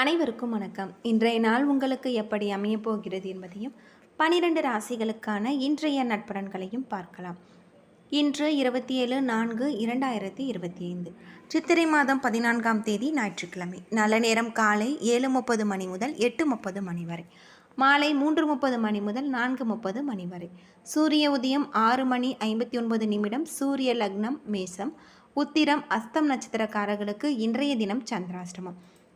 அனைவருக்கும் வணக்கம். இன்றைய நாள் உங்களுக்கு எப்படி அமையப் போகிறது என்பதையும் பனிரெண்டு ராசிகளுக்கான இன்றைய நட்பலன்களையும் பார்க்கலாம். இன்று இருபத்தி ஏழு நான்கு இரண்டாயிரத்தி இருபத்தி ஐந்து சித்திரை மாதம் பதினான்காம் தேதி ஞாயிற்றுக்கிழமை. நல்ல நேரம் காலை ஏழு முப்பது மணி முதல் எட்டு முப்பது மணி வரை. மாலை மூன்று முப்பது மணி முதல் நான்கு முப்பது மணி வரை. சூரிய உதயம் ஆறு மணி ஐம்பத்தி ஒன்பது நிமிடம் சூரிய லக்னம் மேசம் உத்திரம் அஸ்தம் நட்சத்திரக்காரர்களுக்கு இன்றைய தினம் சந்திராஷ்டமம்.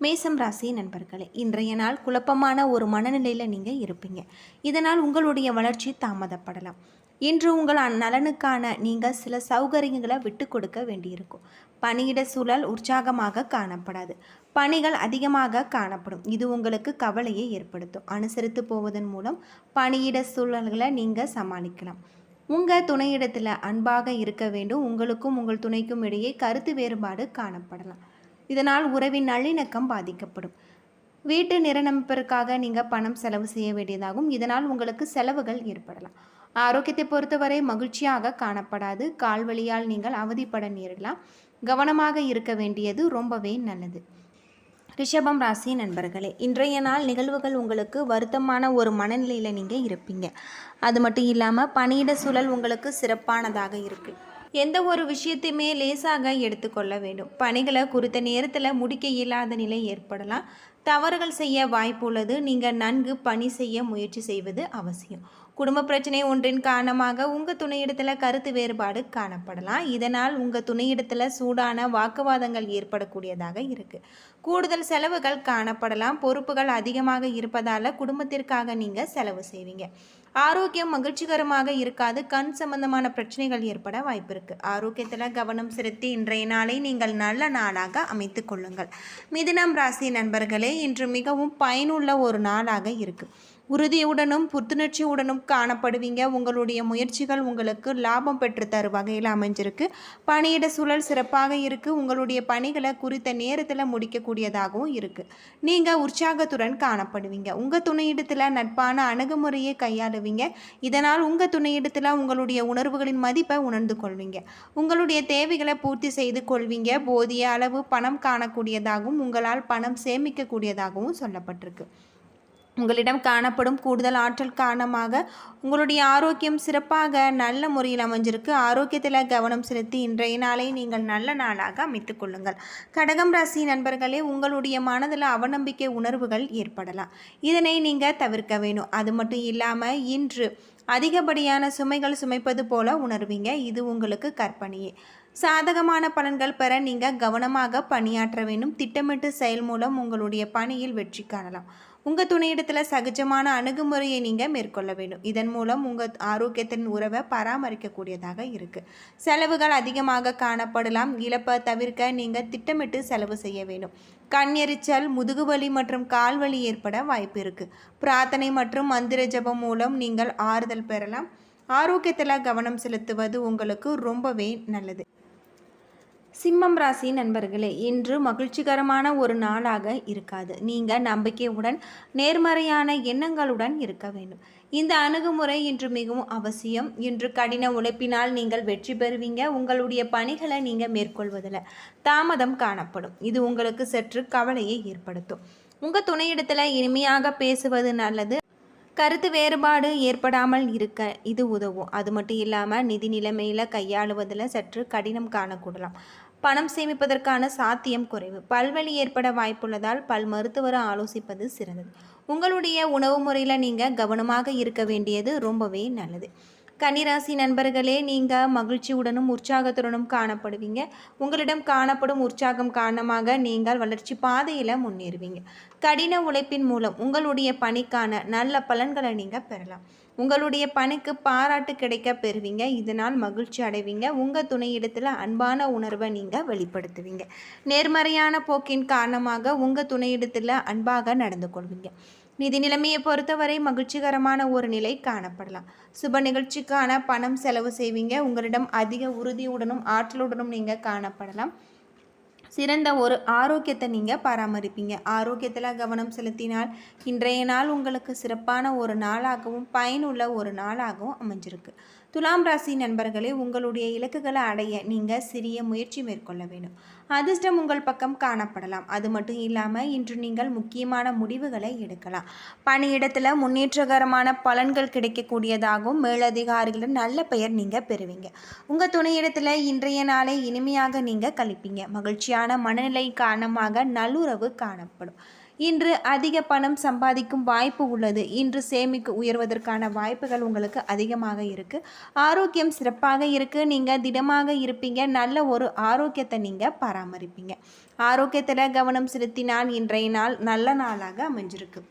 மேசம் ராசி நண்பர்களே இன்றைய நாள் குழப்பமான ஒரு மனநிலையில் நீங்கள் இருப்பீங்க. இதனால் உங்களுடைய வளர்ச்சி தாமதப்படலாம். இன்று உங்கள் அ- நலனுக்கான நீங்கள் சில சௌகரியங்களை விட்டு கொடுக்க வேண்டியிருக்கும். பணியிட சூழல் உற்சாகமாக காணப்படாது. பணிகள் அதிகமாக காணப்படும். இது உங்களுக்கு கவலையை ஏற்படுத்தும். அனுசரித்து போவதன் மூலம் பணியிட சூழல்களை நீங்கள் சமாளிக்கலாம். உங்கள் துணையிடத்தில் அன்பாக இருக்க வேண்டும். உங்களுக்கும் உங்கள் துணைக்கும் இடையே கருத்து வேறுபாடு காணப்படலாம். இதனால் உறவின் நல்லிணக்கம் பாதிக்கப்படும். வீட்டு நிறநமைப்பிற்காக நீங்கள் பணம் செலவு செய்ய வேண்டியதாகும். இதனால் உங்களுக்கு செலவுகள் ஏற்படலாம். ஆரோக்கியத்தை பொறுத்தவரை மகிழ்ச்சியாக காணப்படாது. கால்வழியால் நீங்கள் அவதிப்பட நேரலாம் கவனமாக இருக்க வேண்டியது ரொம்பவே நல்லது. ரிஷபம் ராசி நண்பர்களே இன்றைய நாள் நிகழ்வுகள் உங்களுக்கு வருத்தமான ஒரு மனநிலையில் நீங்கள் இருப்பீங்க. அது மட்டும் இல்லாமல் பணியிட சூழல் உங்களுக்கு சிறப்பானதாக இருக்குது எந்த ஒரு விஷயத்தையுமே லேசாக எடுத்துக்கொள்ள வேண்டும். பணிகளை குறித்த நேரத்தில் முடிக்க இயலாத நிலை ஏற்படலாம். தவறுகள் செய்ய வாய்ப்பு உள்ளது நீங்கள் நன்கு பணி செய்ய முயற்சி செய்வது அவசியம். குடும்ப பிரச்சனை ஒன்றின் காரணமாக உங்கள் துணையிடத்தில் கருத்து வேறுபாடு காணப்படலாம். இதனால் உங்கள் துணையிடத்தில் சூடான வாக்குவாதங்கள் ஏற்படக்கூடியதாக இருக்குது கூடுதல் செலவுகள் காணப்படலாம். பொறுப்புகள் அதிகமாக இருப்பதால் குடும்பத்திற்காக நீங்கள் செலவு செய்வீங்க. ஆரோக்கியம் மகிழ்ச்சிகரமாக இருக்காது. கண் சம்பந்தமான பிரச்சனைகள் ஏற்பட வாய்ப்பு இருக்குது ஆரோக்கியத்தில் கவனம் செலுத்தி இன்றைய நாளை நீங்கள் நல்ல நாளாக அமைத்து கொள்ளுங்கள். மிதுனம் ராசி நண்பர்களே இன்று மிகவும் பயனுள்ள ஒரு நாளாக இருக்குது உறுதியுடனும் புத்துணர்ச்சியுடனும் காணப்படுவீங்க. உங்களுடைய முயற்சிகள் உங்களுக்கு லாபம் பெற்று தரும் வகையில் அமைஞ்சிருக்கு. பணியிட சூழல் சிறப்பாக இருக்குது உங்களுடைய பணிகளை குறித்த நேரத்தில் முடிக்கக்கூடியதாகவும் இருக்குது நீங்கள் உற்சாகத்துடன் காணப்படுவீங்க. உங்கள் துணையிடத்தில் நட்பான அணுகுமுறையை கையாளுவீங்க. இதனால் உங்கள் துணையிடத்தில் உங்களுடைய உணர்வுகளின் மதிப்பை உணர்ந்து கொள்வீங்க. உங்களுடைய தேவைகளை பூர்த்தி செய்து கொள்வீங்க. போதிய அளவு பணம் காணக்கூடியதாகவும் உங்களால் பணம் சேமிக்கக்கூடியதாகவும் சொல்லப்பட்டிருக்கு. உங்களிடம் காணப்படும் கூடுதல் ஆற்றல் காரணமாக உங்களுடைய ஆரோக்கியம் சிறப்பாக நல்ல முறையில் அமைஞ்சிருக்கு. ஆரோக்கியத்தில் கவனம் செலுத்தி இன்றைய நாளை நீங்கள் நல்ல நாளாக அமைத்துக் கொள்ளுங்கள். கடகம் ராசி நண்பர்களே உங்களுடைய மனதில் அவநம்பிக்கை உணர்வுகள் ஏற்படலாம். இதனை நீங்கள் தவிர்க்க வேணும். அது மட்டும் இல்லாமல் இன்று அதிகப்படியான சுமைகள் சுமைப்பது போல உணர்வீங்க. இது உங்களுக்கு கற்பனையே. சாதகமான பலன்கள் பெற நீங்கள் கவனமாக பணியாற்ற வேண்டும். திட்டமிட்டு செயல் மூலம் உங்களுடைய பணியில் வெற்றி காணலாம். உங்கள் துணையிடத்தில் சகஜமான அணுகுமுறையை நீங்கள் மேற்கொள்ள வேண்டும். இதன் மூலம் உங்கள் ஆரோக்கியத்தின் உறவை பராமரிக்கக்கூடியதாக இருக்குது செலவுகள் அதிகமாக காணப்படலாம். இழப்பை தவிர்க்க நீங்கள் திட்டமிட்டு செலவு செய்ய வேண்டும். கண்ணெரிச்சல் முதுகுவலி மற்றும் கால்வலி ஏற்பட வாய்ப்பு இருக்குது பிரார்த்தனை மற்றும் மந்திர ஜபம் மூலம் நீங்கள் ஆறுதல் பெறலாம். ஆரோக்கியத்தில் கவனம் செலுத்துவது உங்களுக்கு ரொம்பவே நல்லது. சிம்மம் ராசி நண்பர்களே இன்று மகிழ்ச்சிகரமான ஒரு நாளாக இருக்காது. நீங்கள் நம்பிக்கையுடன் நேர்மறையான எண்ணங்களுடன் இருக்க வேண்டும். இந்த அணுகுமுறை இன்று மிகவும் அவசியம். இன்று கடின உழைப்பினால் நீங்கள் வெற்றி பெறுவீங்க. உங்களுடைய பணிகளை நீங்கள் மேற்கொள்வதில் தாமதம் காணப்படும். இது உங்களுக்கு சற்று கவலையை ஏற்படுத்தும். உங்கள் துணையிடத்தில் இனிமையாக பேசுவது நல்லது. கருத்து வேறுபாடு ஏற்படாமல் இருக்க இது உதவும். அது மட்டும் இல்லாமல் நிதி நிலைமையில் கையாளுவதில் சற்று கடினம் காணக்கூடலாம். பணம் சேமிப்பதற்கான சாத்தியம் குறைவு. பல்வலி ஏற்பட வாய்ப்புள்ளதால் பல் மருத்துவரை ஆலோசிப்பது சிறந்தது. உங்களுடைய உணவு முறையில் நீங்கள் கவனமாக இருக்க வேண்டியது ரொம்பவே நல்லது. கன்னிராசி நண்பர்களே நீங்கள் மகிழ்ச்சியுடனும் உற்சாகத்துடனும் காணப்படுவீங்க. உங்களிடம் காணப்படும் உற்சாகம் காரணமாக நீங்கள் வளர்ச்சி பாதையில் முன்னேறுவீங்க. கடின உழைப்பின் மூலம் உங்களுடைய பணிக்கான நல்ல பலன்களை நீங்கள் பெறலாம். உங்களுடைய பணிக்கு பாராட்டு கிடைக்க பெறுவீங்க. இதனால் மகிழ்ச்சி அடைவீங்க. உங்கள் துணையிடத்தில் அன்பான உணர்வை நீங்கள் வெளிப்படுத்துவீங்க. நேர்மறையான போக்கின் காரணமாக உங்கள் துணையிடத்தில் அன்பாக நடந்து கொள்வீங்க. நிதி நிலைமையை பொறுத்தவரை மகிழ்ச்சிகரமான ஒரு நிலை காணப்படலாம். சுப நிகழ்ச்சிக்கான பணம் செலவு செய்வீங்க. உங்களிடம் அதிக உறுதியுடனும் ஆற்றலுடனும் நீங்கள் காணப்படலாம். சிறந்த ஒரு ஆரோக்கியத்தை நீங்கள் பராமரிப்பீங்க. ஆரோக்கியத்தில் கவனம் செலுத்தினால் இன்றைய நாள் உங்களுக்கு சிறப்பான ஒரு நாளாகவும் பயனுள்ள ஒரு நாளாகவும் அமைஞ்சிருக்கு. துலாம் ராசி நண்பர்களே உங்களுடைய இலக்குகளை அடைய நீங்கள் சிறிய முயற்சி மேற்கொள்ள வேண்டும். அதிர்ஷ்டம் உங்கள் பக்கம் காணப்படலாம். அது மட்டும் இல்லாமல் இன்று நீங்கள் முக்கியமான முடிவுகளை எடுக்கலாம். பணியிடத்தில் முன்னேற்றகரமான பலன்கள் கிடைக்கக்கூடியதாகவும் மேலதிகாரிகளின் நல்ல பெயர் நீங்கள் பெறுவீங்க. உங்கள் துணையிடத்தில் இன்றைய நாளை இனிமையாக நீங்கள் கழிப்பீங்க. மகிழ்ச்சியான மனநிலை காரணமாக நல்லுறவு காணப்படும். இன்று அதிக பணம் சம்பாதிக்கும் வாய்ப்பு உள்ளது. இன்று சேமிக்கு உயர்வதற்கான வாய்ப்புகள் உங்களுக்கு அதிகமாக இருக்குது ஆரோக்கியம் சிறப்பாக இருக்குது நீங்கள் திடமாக இருப்பீங்க. நல்ல ஒரு ஆரோக்கியத்தை நீங்கள் பராமரிப்பீங்க. ஆரோக்கியத்தில் கவனம் செலுத்தினால் இன்றைய நாள் நல்ல நாளாக அமைஞ்சிருக்கு.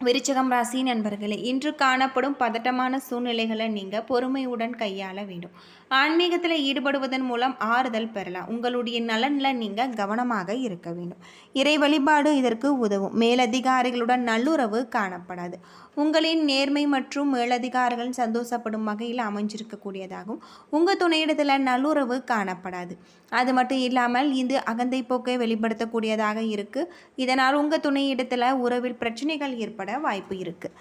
விருச்சகம் ராசி நண்பர்களே இன்று காணப்படும் பதட்டமான சூழ்நிலைகளை நீங்கள் பொறுமையுடன் கையாள வேண்டும். ஆன்மீகத்தில் ஈடுபடுவதன் மூலம் ஆறுதல் பெறலாம். உங்களுடைய நலனில் நீங்கள் கவனமாக இருக்க வேண்டும். இறை வழிபாடு இதற்கு உதவும். மேலதிகாரிகளுடன் நல்லுறவு காணப்படாது. உங்களின் நேர்மை மற்றும் மேலதிகாரிகள் சந்தோஷப்படும் வகையில் அமைஞ்சிருக்கக்கூடியதாகும். உங்கள் துணையிடத்தில் நல்லுறவு காணப்படாது. அது மட்டும் இல்லாமல் இது அகந்தை போக்கை வெளிப்படுத்தக்கூடியதாக இருக்குது இதனால் உங்கள் துணையிடத்தில் உறவில் பிரச்சனைகள் ஏற்பட வாய்ப்பு இருக்குது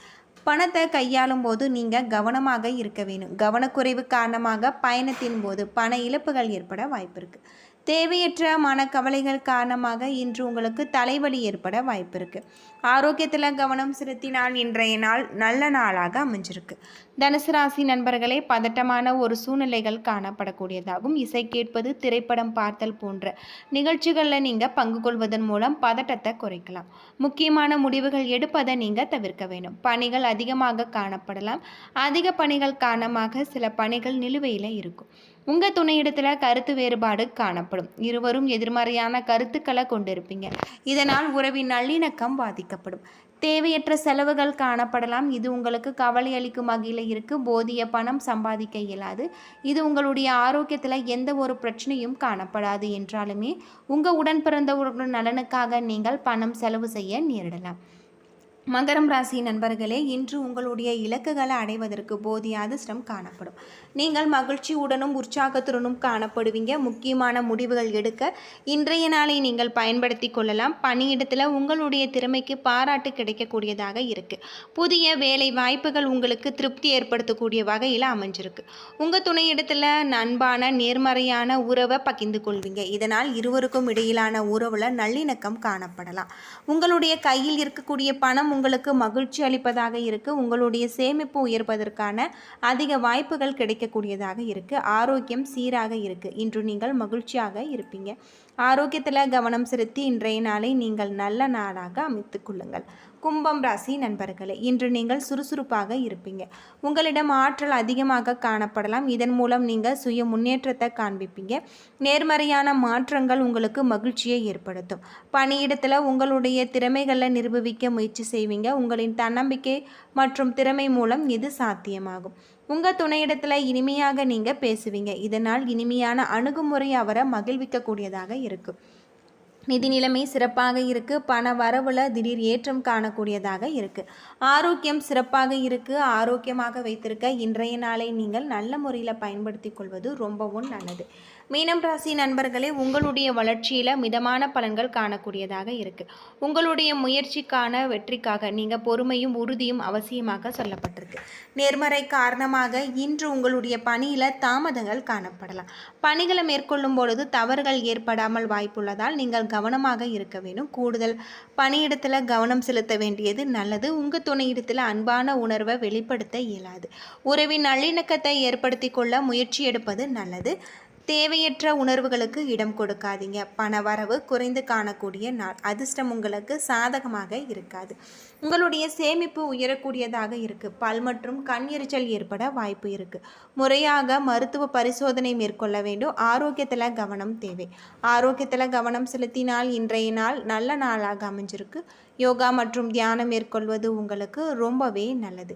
பணத்தை கையாளும் போது நீங்கள் கவனமாக இருக்க வேணும் கவனக்குறைவு காரணமாக பயணத்தின் போது பண இழப்புகள் ஏற்பட வாய்ப்பு இருக்குது தேவையற்ற மனக்கவலைகள் காரணமாக இன்று உங்களுக்கு தலைவலி ஏற்பட வாய்ப்பு இருக்குது ஆரோக்கியத்தில் கவனம் செலுத்தினால் இன்றைய நாள் நல்ல நாளாக அமைஞ்சிருக்கு. தனுசு ராசி நண்பர்களே பதட்டமான ஒரு சூழ்நிலைகள் காணப்படக்கூடியதாகும் இசை கேட்பது திரைப்படம் பார்த்தல் போன்ற நிகழ்ச்சிகளில் நீங்கள் பங்கு கொள்வதன் மூலம் பதட்டத்தை குறைக்கலாம். முக்கியமான முடிவுகள் எடுப்பதை நீங்கள் தவிர்க்க வேண்டும். பணிகள் அதிகமாக காணப்படலாம். அதிக பணிகள் காரணமாக சில பணிகள் நிலுவையில் இருக்கும். உங்கள் துணையிடத்தில் கருத்து வேறுபாடு காணப்படும். இருவரும் எதிர்மறையான கருத்துக்களை கொண்டிருப்பீங்க. இதனால் உறவின் நல்லிணக்கம் பாதிக்கும் பாதிக்கப்படும். தேவையற்ற செலவுகள் காணப்படலாம். இது உங்களுக்கு கவலை அளிக்கும் வகையில் இருக்குது போதிய பணம் சம்பாதிக்க இயலாது. இது உங்களுடைய ஆரோக்கியத்தில் எந்த ஒரு பிரச்சனையும் காணப்படாது என்றாலுமே உங்கள் உடன் பிறந்தவர்கள் நலனுக்காக நீங்கள் பணம் செலவு செய்ய நேரிடலாம். மகரம் ராசி நண்பர்களே இன்று உங்களுடைய இலக்குகளை அடைவதற்கு போதிய அதிர்ஷ்டம் காணப்படும். நீங்கள் மகிழ்ச்சியுடனும் உற்சாகத்துடனும் காணப்படுவீங்க. முக்கியமான முடிவுகள் எடுக்க இன்றைய நாளை நீங்கள் பயன்படுத்தி கொள்ளலாம். பணியிடத்தில் உங்களுடைய திறமைக்கு பாராட்டு கிடைக்கக்கூடியதாக இருக்குது புதிய வேலை வாய்ப்புகள் உங்களுக்கு திருப்தி ஏற்படுத்தக்கூடிய வகையில் அமைஞ்சிருக்கு. உங்கள் துணையிடத்தில் நண்பான நேர்மறையான உறவை பகிர்ந்து கொள்வீங்க. இதனால் இருவருக்கும் இடையிலான உறவில் நல்லிணக்கம் காணப்படலாம். உங்களுடைய கையில் இருக்கக்கூடிய பணம் உங்களுக்கு மகிழ்ச்சி அளிப்பதாக இருக்குது உங்களுடைய சேமிப்பு உயர்வதற்கான அதிக வாய்ப்புகள் கிடைக்கக்கூடியதாக இருக்குது ஆரோக்கியம் சீராக இருக்குது இன்று நீங்கள் மகிழ்ச்சியாக இருப்பீங்க. ஆரோக்கியத்தில் கவனம் செலுத்தி இன்றைய நாளை நீங்கள் நல்ல நாளாக அமைத்து கொள்ளுங்கள். கும்பம் ராசி நண்பர்களே இன்று நீங்கள் சுறுசுறுப்பாக இருப்பீங்க. உங்களிடம் ஆற்றல் அதிகமாக காணப்படலாம். இதன் மூலம் நீங்கள் சுய முன்னேற்றத்தை காண்பிப்பீங்க. நேர்மறையான மாற்றங்கள் உங்களுக்கு மகிழ்ச்சியை ஏற்படுத்தும். பணியிடத்தில் உங்களுடைய திறமைகளை நிரூபிக்க முயற்சி செய்வீங்க. உங்களின் தன்னம்பிக்கை மற்றும் திறமை மூலம் இது சாத்தியமாகும். உங்கள் துணையிடத்தில் இனிமையாக நீங்கள் பேசுவீங்க. இதனால் இனிமையான அணுகுமுறை அவரை மகிழ்விக்கக்கூடியதாக இருக்கும். நிதி நிலைமை சிறப்பாக இருக்குது பண வரவில் திடீர் ஏற்றம் காணக்கூடியதாக இருக்குது ஆரோக்கியம் சிறப்பாக இருக்குது ஆரோக்கியமாக வைத்திருக்க இன்றைய நாளை நீங்கள் நல்ல முறையில் பயன்படுத்தி கொள்வது ரொம்பவும் நல்லது. மீனம் ராசி நண்பர்களே உங்களுடைய வளர்ச்சியில் மிதமான பலன்கள் காணக்கூடியதாக இருக்குது உங்களுடைய முயற்சிக்கான வெற்றிக்காக நீங்கள் பொறுமையும் உறுதியும் அவசியமாக சொல்லப்பட்டிருக்கு. நேர்மறை காரணமாக இன்று உங்களுடைய பணியில் தாமதங்கள் காணப்படலாம். பணிகளை மேற்கொள்ளும் பொழுது தவறுகள் ஏற்படாமல் வாய்ப்புள்ளதால் நீங்கள் கவனமாக இருக்க வேண்டும். கூடுதல் பணியிடத்தில் கவனம் செலுத்த வேண்டியது நல்லது. உங்கள் துணையிடத்தில் அன்பான உணர்வை வெளிப்படுத்த இயலாது. உறவின் நல்லிணக்கத்தை ஏற்படுத்தி கொள்ள முயற்சி எடுப்பது நல்லது. தேவையற்ற உணர்வுகளுக்கு இடம் கொடுக்காதீங்க. பண வரவு குறைந்து காணக்கூடிய நாள். அதிர்ஷ்டம் உங்களுக்கு சாதகமாக இருக்காது. உங்களுடைய சேமிப்பு உயரக்கூடியதாக இருக்குது பல் மற்றும் கண் எரிச்சல் ஏற்பட வாய்ப்பு இருக்குது முறையாக மருத்துவ பரிசோதனை மேற்கொள்ள வேண்டும். ஆரோக்கியத்தில் கவனம் தேவை. ஆரோக்கியத்தில் கவனம் செலுத்தினால் இன்றைய நாள் நல்ல நாளாக அமைஞ்சிருக்கு. யோகா மற்றும் தியானம் மேற்கொள்வது உங்களுக்கு ரொம்பவே நல்லது.